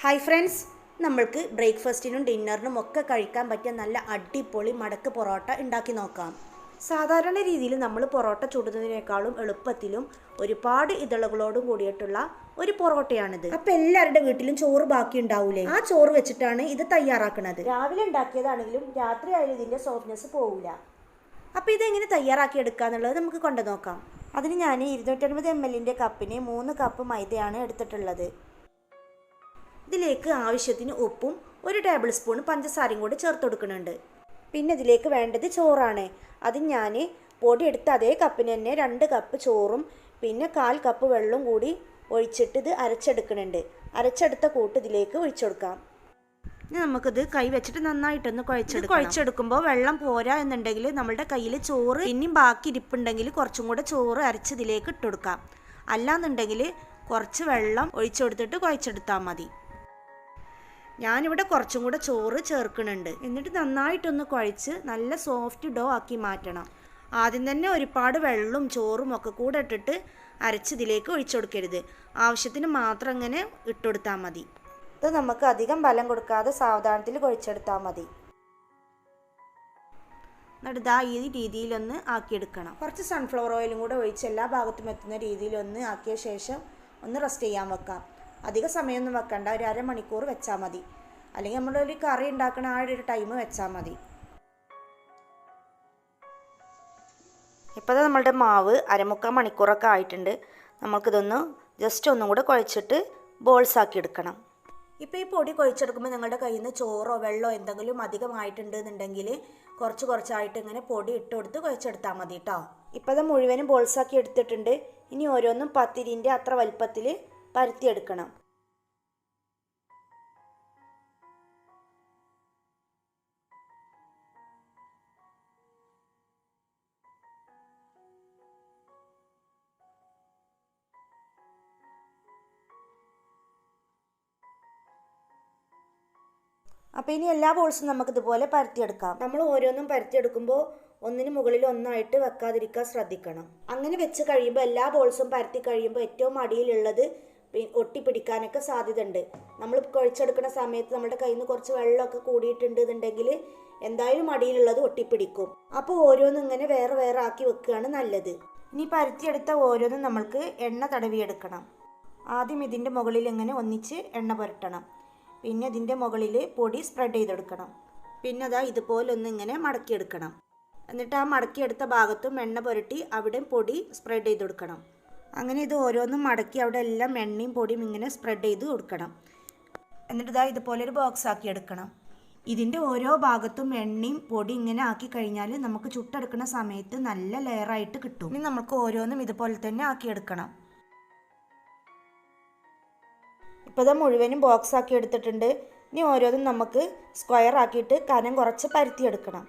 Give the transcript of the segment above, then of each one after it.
Hi friends നമ്മൾക്ക് ബ്രേക്ക്ഫാസ്റ്റിനും ഡിന്നറിനും ഒക്കെ കഴിക്കാൻ പറ്റിയ നല്ല അടിപൊളി മടക്ക് പൊറോട്ട ഉണ്ടാക്കി നോക്കാം. സാധാരണ രീതിയിൽ നമ്മൾ പൊറോട്ട ചുടുന്നതിനേക്കാളും എളുപ്പത്തിലും ഒരുപാട് ഇതളുകളോടും കൂടിയിട്ടുള്ള ഒരു പൊറോട്ടയാണിത്. അപ്പൊ എല്ലാവരുടെ വീട്ടിലും ചോറ് ബാക്കി ഉണ്ടാവൂലേ? ആ ചോറ് വെച്ചിട്ടാണ് ഇത് തയ്യാറാക്കുന്നത് രാവിലെ ഉണ്ടാക്കിയതാണെങ്കിലും രാത്രി ആയാലും ഇതിന്റെ സോഫ്റ്റ്നെസ് പോവില്ല അപ്പോൾ ഇതെങ്ങനെ തയ്യാറാക്കി എടുക്കാന്നുള്ളത് നമുക്ക് കൊണ്ടു നോക്കാം. അതിന് ഞാൻ ഇരുന്നൂറ്റൻപത് എം എല്ലിന്റെ കപ്പിന് മൂന്ന് കപ്പ് മൈദയാണ് എടുത്തിട്ടുള്ളത്. ഇതിലേക്ക് ആവശ്യത്തിന് ഉപ്പും ഒരു ടേബിൾ സ്പൂൺ പഞ്ചസാരയും കൂടി ചേർത്ത് കൊടുക്കുന്നുണ്ട്. പിന്നെ ഇതിലേക്ക് വേണ്ടത് ചോറാണ്. അത് ഞാൻ പൊടി എടുത്ത അതേ കപ്പിന് തന്നെ രണ്ട് കപ്പ് ചോറും പിന്നെ കാൽ കപ്പ് വെള്ളവും കൂടി ഒഴിച്ചിട്ട് ഇത് അരച്ചെടുക്കുന്നുണ്ട്. അരച്ചെടുത്ത കൂട്ട് ഇതിലേക്ക് ഒഴിച്ചു കൊടുക്കാം. ഇനി നമുക്കിത് കൈ വെച്ചിട്ട് നന്നായിട്ടൊന്ന് കുഴച്ചെടുക്കും കുഴച്ചെടുക്കുമ്പോൾ വെള്ളം പോരാ എന്നുണ്ടെങ്കിൽ നമ്മുടെ കയ്യിൽ ചോറ് ഇനിയും ബാക്കി ഇരിപ്പുണ്ടെങ്കിൽ കുറച്ചും കൂടെ ചോറ് അരച്ച് ഇതിലേക്ക് ഇട്ടുകൊടുക്കാം അല്ലാന്നുണ്ടെങ്കിൽ കുറച്ച് വെള്ളം ഒഴിച്ചു കൊടുത്തിട്ട് കുഴച്ചെടുത്താൽ മതി. ഞാനിവിടെ കുറച്ചും കൂടെ ചോറ് ചേർക്കുന്നുണ്ട്. എന്നിട്ട് നന്നായിട്ടൊന്ന് കുഴച്ച് നല്ല സോഫ്റ്റ് ഡോ ആക്കി മാറ്റണം. ആദ്യം തന്നെ ഒരുപാട് വെള്ളവും ചോറും ഒക്കെ കൂടെ ഇട്ടിട്ട് അരച്ച് ഇതിലേക്ക് ഒഴിച്ചു കൊടുക്കരുത്. ആവശ്യത്തിന് മാത്രം ഇങ്ങനെ ഇട്ടുകൊടുത്താൽ മതി. ഇത് നമുക്ക് അധികം ബലം കൊടുക്കാതെ സാവധാനത്തിൽ കുഴിച്ചെടുത്താൽ മതി. എന്നിട്ട് ഇതാ ഈ രീതിയിലൊന്ന് ആക്കിയെടുക്കണം. കുറച്ച് സൺഫ്ലവർ ഓയിലും കൂടെ ഒഴിച്ച് എല്ലാ ഭാഗത്തും എത്തുന്ന രീതിയിലൊന്ന് ആക്കിയ ശേഷം ഒന്ന് റെസ്റ്റ് ചെയ്യാൻ വെക്കാം. അധിക സമയമൊന്നും വെക്കണ്ട. ഒരു അരമണിക്കൂർ വെച്ചാൽ മതി. അല്ലെങ്കിൽ നമ്മളൊരു കറി ഉണ്ടാക്കണ ആ ഒരു ടൈം വെച്ചാൽ മതി. ഇപ്പോൾ നമ്മളുടെ മാവ് അരമുക്കാൽ മണിക്കൂറൊക്കെ ആയിട്ടുണ്ട്. നമുക്കിതൊന്ന് ജസ്റ്റ് ഒന്നും കൂടെ കുഴച്ചിട്ട് ബോൾസ് ആക്കി എടുക്കണം. ഇപ്പോൾ ഈ പൊടി കുഴച്ചെടുക്കുമ്പോൾ നിങ്ങളുടെ കയ്യിൽ നിന്ന് ചോറോ വെള്ളമോ എന്തെങ്കിലും അധികമായിട്ടുണ്ട് എന്നുണ്ടെങ്കിൽ കുറച്ച് കുറച്ചായിട്ട് ഇങ്ങനെ പൊടി ഇട്ട് കൊടുത്ത് കുഴച്ചെടുത്താൽ മതി കേട്ടോ ഇപ്പോൾ അത് മുഴുവനും ബോൾസാക്കി എടുത്തിട്ടുണ്ട്. ഇനി ഓരോന്നും പത്തിരിന്റെ അത്ര വലുപ്പത്തിൽ പരത്തിയെടുക്കണം. അപ്പോൾ ഇനി എല്ലാ ബോൾസും നമുക്ക് ഇതുപോലെ പരത്തിയെടുക്കാം. നമ്മൾ ഓരോന്നും പരത്തിയെടുക്കുമ്പോൾ ഒന്നിന് മുകളിൽ ഒന്നായിട്ട് വെക്കാതിരിക്കാൻ ശ്രദ്ധിക്കണം. അങ്ങനെ വെച്ച് കഴിയുമ്പോൾ എല്ലാ ബോൾസും പരത്തി കഴിയുമ്പോൾ ഏറ്റവും അടിയിലുള്ളത് ഒട്ടിപ്പിടിക്കാനൊക്കെ സാധ്യതയുണ്ട്. നമ്മൾ കുഴച്ചെടുക്കുന്ന സമയത്ത് നമ്മുടെ കയ്യിൽ നിന്ന് കുറച്ച് വെള്ളമൊക്കെ കൂടിയിട്ടുണ്ട് എന്നുണ്ടെങ്കിൽ എന്തായാലും അടിയിലുള്ളത് ഒട്ടിപ്പിടിക്കും. അപ്പോൾ ഓരോന്നും ഇങ്ങനെ വേറെ വേറെ ആക്കി വെക്കുകയാണ് നല്ലത്. ഇനി പരത്തിയെടുത്ത ഓരോന്നും നമ്മൾക്ക് എണ്ണ തടവിയെടുക്കണം. ആദ്യം ഇതിന്റെ മുകളിൽ ഇങ്ങനെ ഒന്നിച്ച് എണ്ണ പുരട്ടണം. പിന്നെ ഇതിന്റെ മുകളിൽ പൊടി സ്പ്രെഡ് ചെയ്തെടുക്കണം. പിന്നെ അതാ ഇതുപോലെ ഒന്ന് ഇങ്ങനെ മടക്കിയെടുക്കണം. എന്നിട്ട് ആ മടക്കിയെടുത്ത ഭാഗത്തും എണ്ണ പുരട്ടി അവിടെ പൊടി സ്പ്രെഡ് ചെയ്ത് കൊടുക്കണം അങ്ങനെ ഇത് ഓരോന്നും മടക്കി അവിടെ എല്ലാം എണ്ണയും പൊടിയും ഇങ്ങനെ സ്പ്രെഡ് ചെയ്ത് കൊടുക്കണം. എന്നിട്ട് ഇതാ ഇതുപോലെ ഒരു ബോക്സ് ആക്കി എടുക്കണം. ഇതിന്റെ ഓരോ ഭാഗത്തും എണ്ണയും പൊടി ഇങ്ങനെ ആക്കി കഴിഞ്ഞാൽ നമുക്ക് ചുട്ടെടുക്കുന്ന സമയത്ത് നല്ല ലെയറായിട്ട് കിട്ടും. ഇനി നമുക്ക് ഓരോന്നും ഇതുപോലെ തന്നെ ആക്കിയെടുക്കണം ഇപ്പോൾ ഇത് മുഴുവനും ബോക്സ് ആക്കി എടുത്തിട്ടുണ്ട്. ഇനി ഓരോന്നും നമുക്ക് സ്ക്വയർ ആക്കിയിട്ട് കനം കുറച്ച് പരത്തിയെടുക്കണം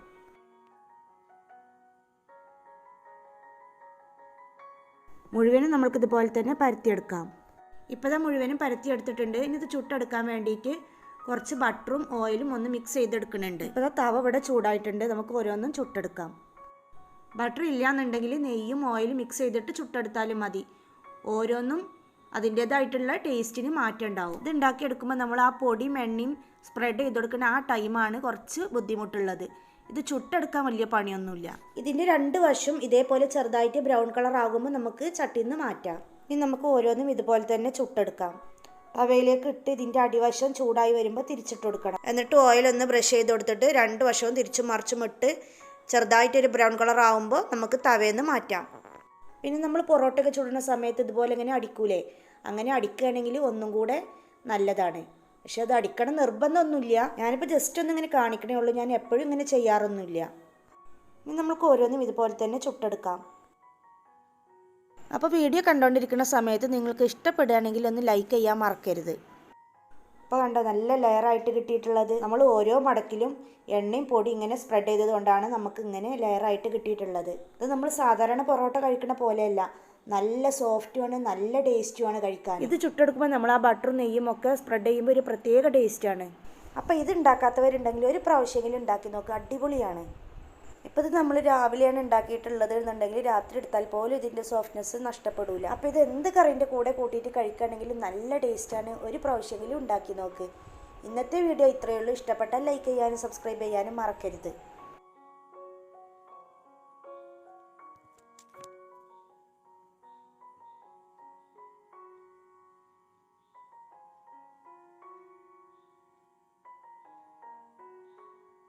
മുഴുവനും നമ്മൾക്ക് ഇതുപോലെ തന്നെ പരത്തിയെടുക്കാം. ഇപ്പോൾ ഇത് മുഴുവനും പരത്തിയെടുത്തിട്ടുണ്ട്. ഇനി ഇത് ചുട്ടെടുക്കാൻ വേണ്ടിയിട്ട് കുറച്ച് ബട്ടറും ഓയിലും ഒന്ന് മിക്സ് ചെയ്തെടുക്കുന്നുണ്ട്. ഇപ്പോൾ ദാ തവ ഇവിടെ ചൂടായിട്ടുണ്ട്. നമുക്ക് ഓരോന്നും ചുട്ടെടുക്കാം. ബട്ടർ ഇല്ലയെന്നുണ്ടെങ്കിൽ നെയ്യും ഓയിലും മിക്സ് ചെയ്തിട്ട് ചുട്ടെടുത്താലും മതി. ഓരോന്നും അതിന്റേതായിട്ടുള്ള ടേസ്റ്റിന് മാറ്റം ഉണ്ടാവും ഇത് ഉണ്ടാക്കിയെടുക്കുമ്പോൾ നമ്മൾ ആ പൊടിയും എണ്ണയും സ്പ്രെഡ് ചെയ്ത് കൊടുക്കുന്ന ആ ടൈമാണ് കുറച്ച് ബുദ്ധിമുട്ടുള്ളത്. ഇത് ചുട്ടെടുക്കാൻ വലിയ പണിയൊന്നുമില്ല. ഇതിന്റെ രണ്ട് വശം ഇതേപോലെ ചെറുതായിട്ട് ബ്രൗൺ കളർ ആകുമ്പോൾ നമുക്ക് ചട്ടിയിൽ നിന്ന് മാറ്റാം. ഇനി നമുക്ക് ഓരോന്നും ഇതുപോലെ തന്നെ ചുട്ടെടുക്കാം. തവയിലേക്ക് ഇട്ട് ഇതിന്റെ അടിവശം ചൂടായി വരുമ്പോൾ തിരിച്ചിട്ട് കൊടുക്കണം. എന്നിട്ട് ഓയിൽ ഒന്ന് ബ്രഷ് ചെയ്ത് കൊടുത്തിട്ട് രണ്ട് വശവും തിരിച്ചും മറിച്ചും ഇട്ട് ചെറുതായിട്ടൊരു ബ്രൗൺ കളർ ആകുമ്പോൾ നമുക്ക് തവയിൽ നിന്ന് മാറ്റാം. പിന്നെ നമ്മൾ പൊറോട്ടയൊക്കെ ചുടുന്ന സമയത്ത് ഇതുപോലെ ഇങ്ങനെ അടിക്കൂലേ? അങ്ങനെ അടിക്കുകയാണെങ്കിൽ ഒന്നും കൂടെ നല്ലതാണ്. പക്ഷെ അത് അടിക്കണം നിർബന്ധമൊന്നുമില്ല. ഞാനിപ്പോൾ ജസ്റ്റ് ഒന്ന് ഇങ്ങനെ കാണിക്കണേ ഉള്ളൂ. ഞാൻ എപ്പോഴും ഇങ്ങനെ ചെയ്യാറൊന്നുമില്ല. ഇനി നമുക്ക് ഓരോന്നും ഇതുപോലെ തന്നെ ചുട്ടെടുക്കാം. അപ്പോൾ വീഡിയോ കണ്ടുകൊണ്ടിരിക്കുന്ന സമയത്ത് നിങ്ങൾക്ക് ഇഷ്ടപ്പെടുകയാണെങ്കിൽ ഒന്ന് ലൈക്ക് ചെയ്യാൻ മറക്കരുത്. അപ്പോൾ കണ്ടോ നല്ല ലെയറായിട്ട് കിട്ടിയിട്ടുള്ളത്. നമ്മൾ ഓരോ മടക്കിലും എണ്ണയും പൊടി ഇങ്ങനെ സ്പ്രെഡ് ചെയ്തത് കൊണ്ടാണ് നമുക്ക് ഇങ്ങനെ ലെയറായിട്ട് കിട്ടിയിട്ടുള്ളത്. ഇത് നമ്മൾ സാധാരണ പൊറോട്ട കഴിക്കുന്ന പോലെയല്ല. നല്ല സോഫ്റ്റുമാണ് നല്ല ടേസ്റ്റുമാണ് കഴിക്കാൻ ഇത് ചുട്ടെടുക്കുമ്പോൾ നമ്മൾ ആ ബട്ടറും നെയ്യും ഒക്കെ സ്പ്രെഡ് ചെയ്യുമ്പോൾ ഒരു പ്രത്യേക ടേസ്റ്റാണ്. അപ്പോൾ ഇത് ഉണ്ടാക്കാത്തവരുണ്ടെങ്കിൽ ഒരു പ്രാവശ്യമെങ്കിലും ഉണ്ടാക്കി നോക്കുക അടിപൊളിയാണ്. ഇപ്പോൾ ഇത് നമ്മൾ രാവിലെയാണ് ഉണ്ടാക്കിയിട്ടുള്ളത് എന്നുണ്ടെങ്കിൽ രാത്രി എടുത്താൽ പോലും ഇതിന്റെ സോഫ്റ്റ്നെസ് നഷ്ടപ്പെടില്ല അപ്പോൾ ഇത് എന്ത് കറിന്റെ കൂടെ കൂട്ടിയിട്ട് കഴിക്കുകയാണെങ്കിലും നല്ല ടേസ്റ്റാണ്. ഒരു പ്രാവശ്യമെങ്കിലും ഉണ്ടാക്കി നോക്ക്. ഇന്നത്തെ വീഡിയോ ഇത്രയേ ഉള്ളൂ. ഇഷ്ടപ്പെട്ടാൽ ലൈക്ക് ചെയ്യാനും സബ്സ്ക്രൈബ് ചെയ്യാനും മറക്കരുത്.